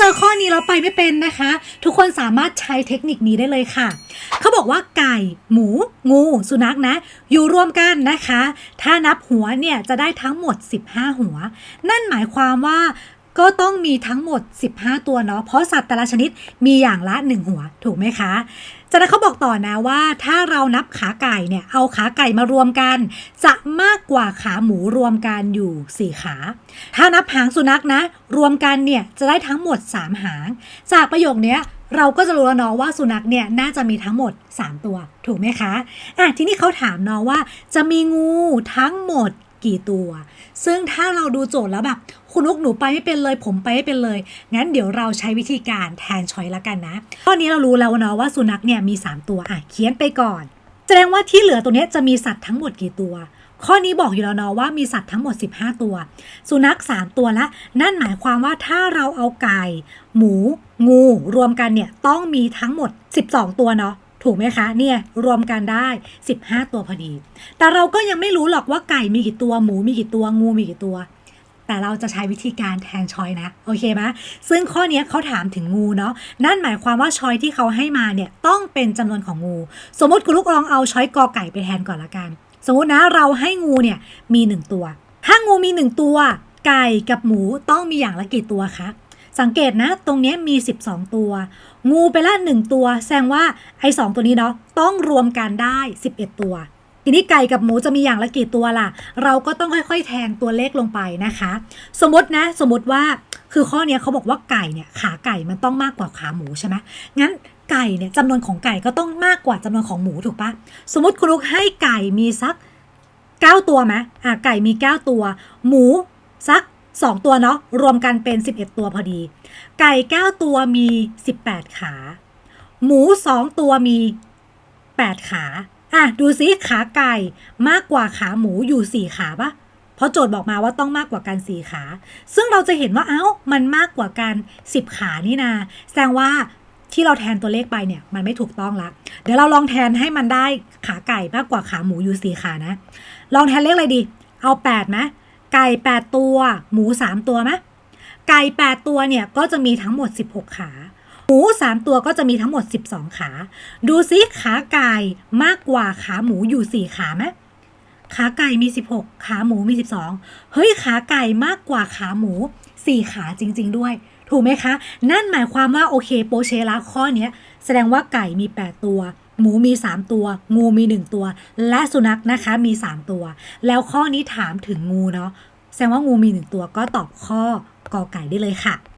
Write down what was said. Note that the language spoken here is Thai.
เจอข้อนี้เราไปไม่เป็นนะคะ ทุกคนสามารถใช้เทคนิคนี้ได้เลยค่ะ เขาบอกว่าไก่ หมู งู สุนัขนะ อยู่รวมกันนะคะ ถ้านับหัวเนี่ยจะได้ทั้งหมด 15 หัว นั่นหมายความว่า ก็ต้องมีทั้งหมด 15 ตัวเนาะเพราะสัตว์แต่ละชนิดมีอย่างละ 1 หัวถูกไหมคะจากนั้นเขาบอกต่อนะว่าถ้าเรานับขาไก่เนี่ยเอาขาไก่มารวมกัน จะมากกว่าขาหมูรวมกันอยู่ 4 ขา ถ้านับหางสุนัขนะ รวมกันเนี่ยจะได้ทั้งหมด 3 หาง จากประโยคนี้เราก็จะรู้แล้วเนาะว่าสุนัขเนี่ยน่าจะมีทั้งหมด 3 ตัว ถูกไหมคะอะทีนี้เขาถามเนาะว่า จะมีงูทั้งหมด กี่ตัว ซึ่งถ้าเราดูโจทย์แล้วแบบคุณนุกหนูไปไม่เป็นเลย ผมไปไม่เป็นเลย งั้นเดี๋ยวเราใช้วิธีการแทนชอยละกันนะข้อนี้เรารู้แล้วเนาะว่าสุนัขเนี่ยมี 3 ตัวอะเขียนไปก่อน แสดงว่าที่เหลือตัวนี้จะมีสัตว์ทั้งหมดกี่ตัว ข้อนี้บอกอยู่แล้วเนาะว่ามีสัตว์ทั้งหมด 15 ตัว สุนัข 3 ตัวละ นั่นหมายความว่าถ้าเราเอาไก่ หมู งู รวมกันเนี่ยต้องมีทั้งหมด 12 ตัวเนาะ ถูกไหมคะ เนี่ยรวมกันได้ 15 ตัวพอดี แต่เราก็ยังไม่รู้หรอกว่าไก่มีกี่ตัว หมูมีกี่ตัว งูมีกี่ตัว แต่เราจะใช้วิธีการแทนชอยนะ โอเคไหมซึ่งข้อนี้เขาถามถึงงูเนาะ นั่นหมายความว่าชอยที่เขาให้มาเนี่ยต้องเป็นจำนวนของงู สมมติคุณลูกลองเอาชอยกอไก่ไปแทนก่อนละกัน สมมตินะเราให้งูเนี่ยมีหนึ่งตัว ถ้างูมีหนึ่งตัว ไก่กับหมูต้องมีอย่างละกี่ตัวคะ สังเกตนะ ตรงนี้มี 12 ตัว งูไปละหนึ่งตัว แสดงว่าไอ้สองตัวนี้เนาะต้องรวมกันได้ 11 ตัว ทีนี้ไก่กับหมูจะมีอย่างละกี่ตัวล่ะ เราก็ต้องค่อยๆ แทนตัวเลขลงไปนะคะ สมมตินะ สมมติว่าคือข้อนี้เขาบอกว่าไก่เนี่ยขาไก่มันต้องมากกว่าขาหมูใช่ไหมงั้นไก่เนี่ยจำนวนของไก่ก็ต้องมากกว่าจำนวนของหมูถูกปะสมมติคุณลูกให้ไก่มีสัก 9 ตัวไหมอะไก่มี 9 ตัว หมูสัก 2 ตัวเนาะรวมกันเป็น 11 ตัวพอดี ไก่ 9 ตัวมี 18 ขา หมู 2 ตัวมี 8 ขาอะดูซิขาไก่มากกว่าขาหมูอยู่ 4 ขาปะเพราะโจทย์บอกมาว่าต้องมากกว่ากัน4ขา ซึ่งเราจะเห็นว่าเอ้ามันมากกว่ากัน 10 ขานี่นา แสดงว่าที่เราแทนตัวเลขไปเนี่ยมันไม่ถูกต้องละ เดี๋ยวเราลองแทนให้มันได้ขาไก่มากกว่าขาหมูอยู่4ขานะ ลองแทนเลขอะไรดี เอา8ไหม ไก่ 8 ตัว หมู 3 ตัวไหมไก่ 8 ตัวเนี่ยก็จะมีทั้งหมด 16 ขา หมู 3 ตัวก็จะมีทั้งหมด 12 ขา ดูซิขาไก่มากกว่าขาหมูอยู่ 4 ขาไหมขาไก่มี 16 ขาหมูมี 12 เฮ้ยขาไก่มากกว่าขาหมู 4 ขาจริง ๆ ด้วย ถูกไหมคะ นั่นหมายความว่าโอเคโปเชละข้อนี้แสดงว่าไก่มี 8 ตัว หมูมี 3 ตัว งูมี 1 ตัว และสุนัขนะคะมี 3 ตัว แล้วข้อนี้ถามถึงงูเนาะแสดงว่างูมี 1 ตัวก็ตอบข้อกอไก่ได้เลยค่ะ